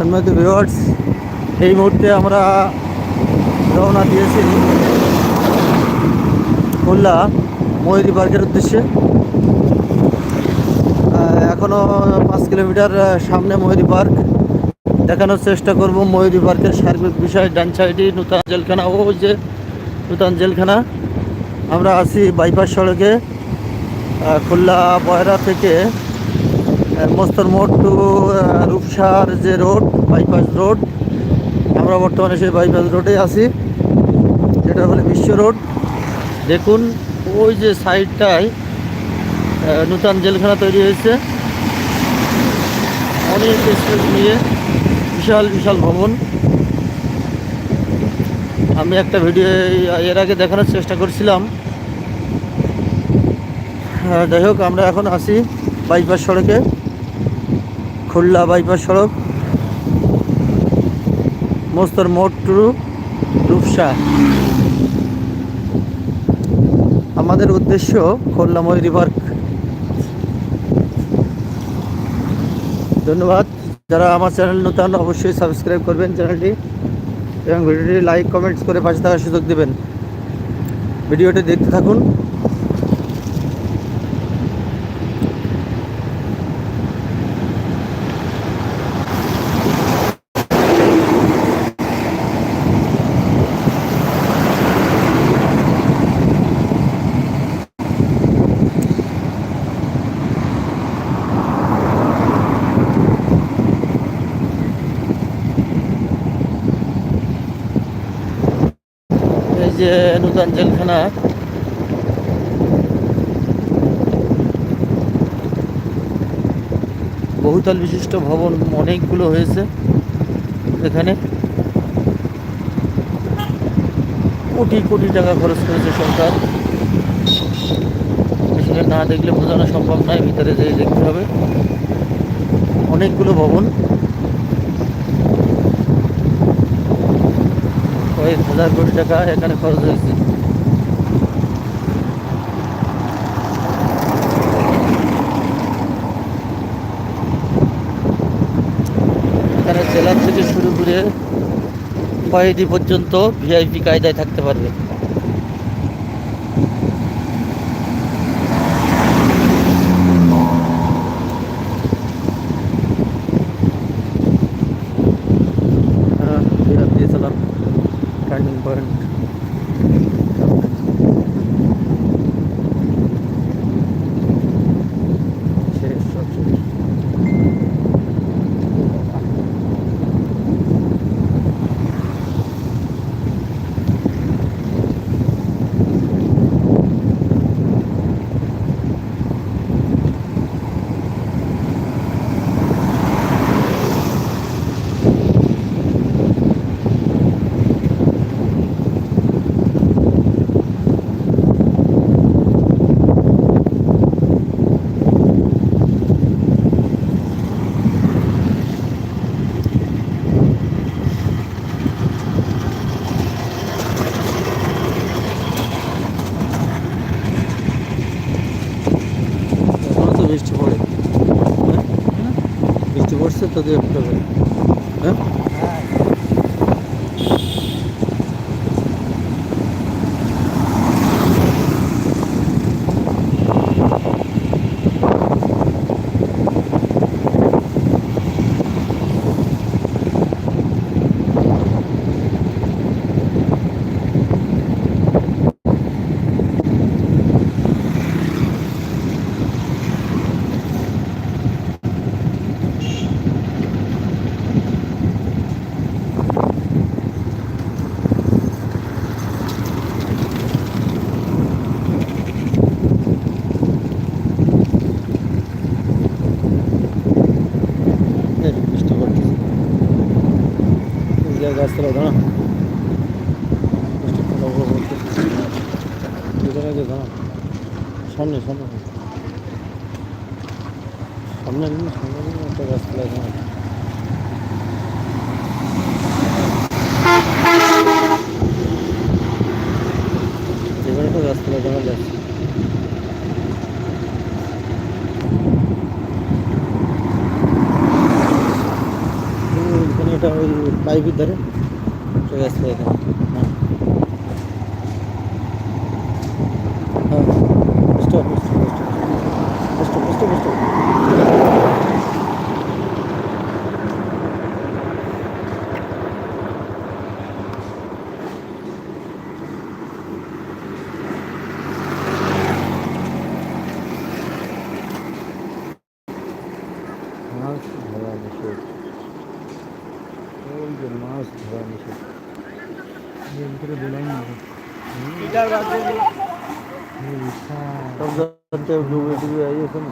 সম্মানিত ভিউয়ার্স এই মুহূর্তে আমরা রওনা দিয়েছি খুলনা ময়ূরী পার্কের উদ্দেশ্যে। এখনও পাঁচ কিলোমিটার সামনে ময়ূরী পার্ক। দেখানোর চেষ্টা করব ময়ূরী পার্কের সার্বিক বিষয় ডান সাইডে নূতন জেলখানা। ও যে নূতন জেলখানা, আমরা আছি বাইপাস সড়কে। খুলনা বয়রা থেকে মস্তর মোড় টু রূপসার যে রোড বাইপাস রোড, আমরা বর্তমানে সেই বাইপাস রোডে আছি। যেটা হলো বিশ্ব রোড। দেখুন, ওই যে সাইডটায় নূতন জেলখানা তৈরি হয়েছে। অনেক স্পেস নিয়ে বিশাল বিশাল ভবন। আমি একটা ভিডিও এর আগে দেখানোর চেষ্টা করছিলাম। যাই হোক, আমরা এখন আছি বাইপাস সড়কে। খুলনা বাইপাস সড়ক, মস্তর মোড় টু রূপসা। আমাদের উদ্দেশ্য খুলনা ময়ূরী পার্ক। ধন্যবাদ। যারা আমার চ্যানেল নতুন, অবশ্যই সাবস্ক্রাইব করবেন চ্যানেলটি এবং ভিডিওটি লাইক, কমেন্টস করে পাশে থাকার সুযোগ দেবেন। ভিডিওটি দেখতে থাকুন। যে নূতন জেলখানা। বহুতল বিশিষ্ট ভবন অনেকগুলো হয়েছে এখানে। কোটি কোটি টাকা খরচ করেছে সরকার। আসলে না দেখলে বোঝানো সম্ভব নয়, ভিতরে যেয়ে দেখতে হবে। অনেকগুলো ভবন। কয়েক হাজার কোটি টাকা এখানে খরচ হয়েছে। এখানে জেলার থেকে শুরু করে কয়েদি পর্যন্ত ভিআইপি কায়দায় থাকতে পারবে। noktada yapılabilir. এই গাছতলা দাঁড়া। সামনে সামনে। সামনে সামনে একটা গাছতলায় দাঁড়া ಕಿಲೋಮೀಟರ್ ಬಾಯಿ ಬಿದ್ದರೆ ಪ್ರಯಾಸ ಇದೆ Thank you. মাছ ধরা নিষেধ ওই যে মাছ ধরা নিষেধ এর ভিতরে দিলাম না সব জায়গাতে ডুবে ডুবে আইয়েছে না